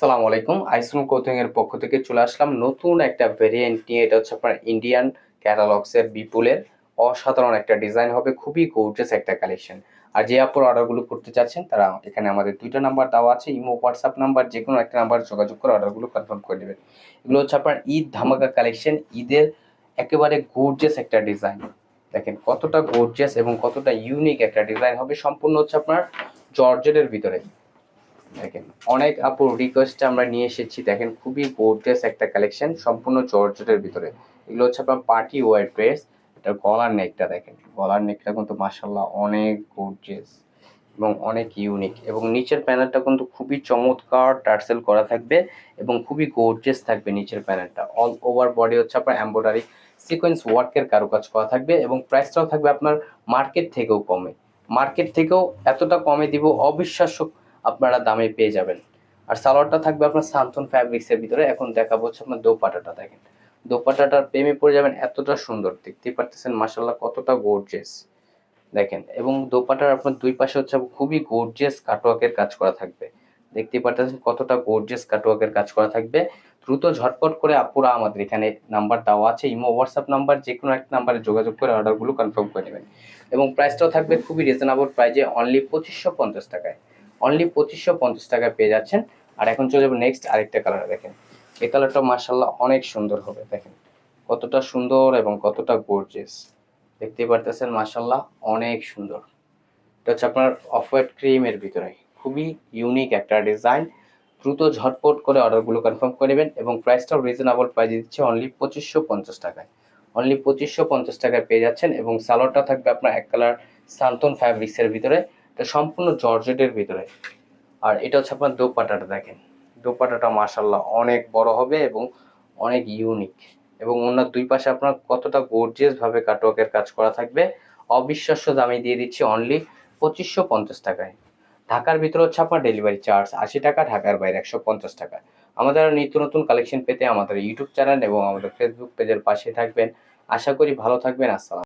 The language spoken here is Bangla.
আসসালামু আলাইকুম। আইসন কোচিং এর পক্ষ থেকে চলে আসলাম নতুন একটা ভেরিয়েন্ট নিয়ে। এটা হচ্ছে আপনার ইন্ডিয়ান ক্যাটালগস এর বিপুলের অসাধারণ একটা ডিজাইন হবে। খুবই গর্জিয়াস একটা কালেকশন আর যে আপুর অর্ডারগুলো করতে চাচ্ছেন, তারা এখানে আমাদের দুইটা নাম্বার দেওয়া আছে। ইমো হোয়াটসঅ্যাপ নাম্বার যে কোনো একটা নাম্বার যোগাযোগ করে অর্ডারগুলো কনফার্ম করে নেবেন। এগুলো হচ্ছে আপনার ঈদ ধামাকা কালেকশন ঈদের একেবারে গর্জিয়াস একটা ডিজাইন দেখেন কতটা গর্জিয়াস এবং কতটা ইউনিক একটা ডিজাইন হবে। সম্পূর্ণ হচ্ছে আপনার জর্জেটের ভিতরে। দেখেন, অনেক আপুর রিকোয়েস্টে আমরা নিয়ে এসেছি। দেখেন, খুবই গোর্জিয়াস একটা কালেকশন সম্পূর্ণ জর্জেটের ভিতরে। এগুলো হচ্ছে আপনার পার্টি ওয়ার ড্রেস এটা গলার নেকটা দেখেন। গলার নেকটা কিন্তু মাসাল্লাহ অনেক গোর্জিয়াস এবং অনেক ইউনিক এবং নিচের প্যানেলটা কিন্তু খুবই চমৎকার টার্সেল করা থাকবে এবং খুবই গোর্জিয়াস থাকবে নিচের প্যানেলটা অল ওভার বডি হচ্ছে আপনার এম্ব্রয়ডারি সিকোয়েন্স ওয়ার্কের কারুকাজ করা থাকবে এবং প্রাইসটাও থাকবে আপনার মার্কেট থেকেও কমে। মার্কেট থেকেও এতটা কমে দিব অবিশ্বাস্য আপনারা দামে পেয়ে যাবেন। আর সালোয়ারটা থাকবে আপনার সান্তন ফ্যাব্রিক্সের ভিতরে। এখন দেখাবো হচ্ছে আপনার দোপাটাটা দেখেন। দোপাটাটার প্রেমে পড়ে যাবেন, এতটা সুন্দর। দেখতেই পারতেছেন মাসাল্লাহ কতটা গোর্জিয়াস দেখেন, এবং দোপাটার আপনার দুই পাশে হচ্ছে খুবই গোর্জিয়াস কাটওয়ার্কের কাজ করা থাকবে। দেখতেই পারতেছেন, কতটা গোর্জিয়াস কাটওয়ার্কের কাজ করা থাকবে। দ্রুত ঝটপট করে আপুরা আমাদের এখানে নাম্বার দেওয়া আছে, ইমো হোয়াটসঅ্যাপ নাম্বার যে কোনো একটা নাম্বারে যোগাযোগ করে অর্ডারগুলো কনফার্ম করে নেবেন। এবং প্রাইসটাও থাকবে খুবই রিজনেবল প্রাইজে অনলি পঁচিশশো পঞ্চাশ টাকায়। অনলি পঁচিশশো পঞ্চাশ টাকায় পেয়ে যাচ্ছেন। আর এখন চলে যাব নেক্সট আরেকটা কালার দেখেন। এই কালারটা মার্শাল্লাহ অনেক সুন্দর হবে, দেখেন। কতটা সুন্দর এবং কতটা গর্জিয়াস দেখতেই পারতেছেন মার্শাল্লাহ অনেক সুন্দর। এটা হচ্ছে আপনার অফ হোয়াইট ক্রিমের ভিতরে। খুবই ইউনিক একটা ডিজাইন দ্রুত ঝটপট করে অর্ডারগুলো কনফার্ম করে নেবেন এবং প্রাইসটাও রিজনেবল প্রাইস দিচ্ছে অনলি পঁচিশশো পঞ্চাশ টাকায়। অনলি পঁচিশশো পঞ্চাশ টাকায় পেয়ে যাচ্ছেন এবং সালোয়ারটা থাকবে আপনার এক কালার সান্তন ফ্যাব্রিক্সের ভিতরে। এটা সম্পূর্ণ জর্জেটের ভিতরে। আর এটা হচ্ছে আপনার দোপাটাটা দেখেন। দোপাটাটা মাসাল্লাহ অনেক বড় হবে এবং অনেক ইউনিক এবং ওনার দুই পাশে আপনার কতটা গর্জিয়াস ভাবে কাটওয়ার্কের কাজ করা থাকবে, অবিশ্বাস্য দামে দিয়ে দিচ্ছি অনলি পঁচিশশো পঞ্চাশ টাকায়। ঢাকার ভিতরে হচ্ছে আপনার ডেলিভারি চার্জ আশি টাকা, ঢাকার বাইরে একশো পঞ্চাশ টাকা। আমাদের নিত্য নতুন কালেকশন পেতে আমাদের ইউটিউব চ্যানেল এবং আমাদের ফেসবুক পেজের পাশে থাকবেন। আশা করি ভালো থাকবেন, আসসালাম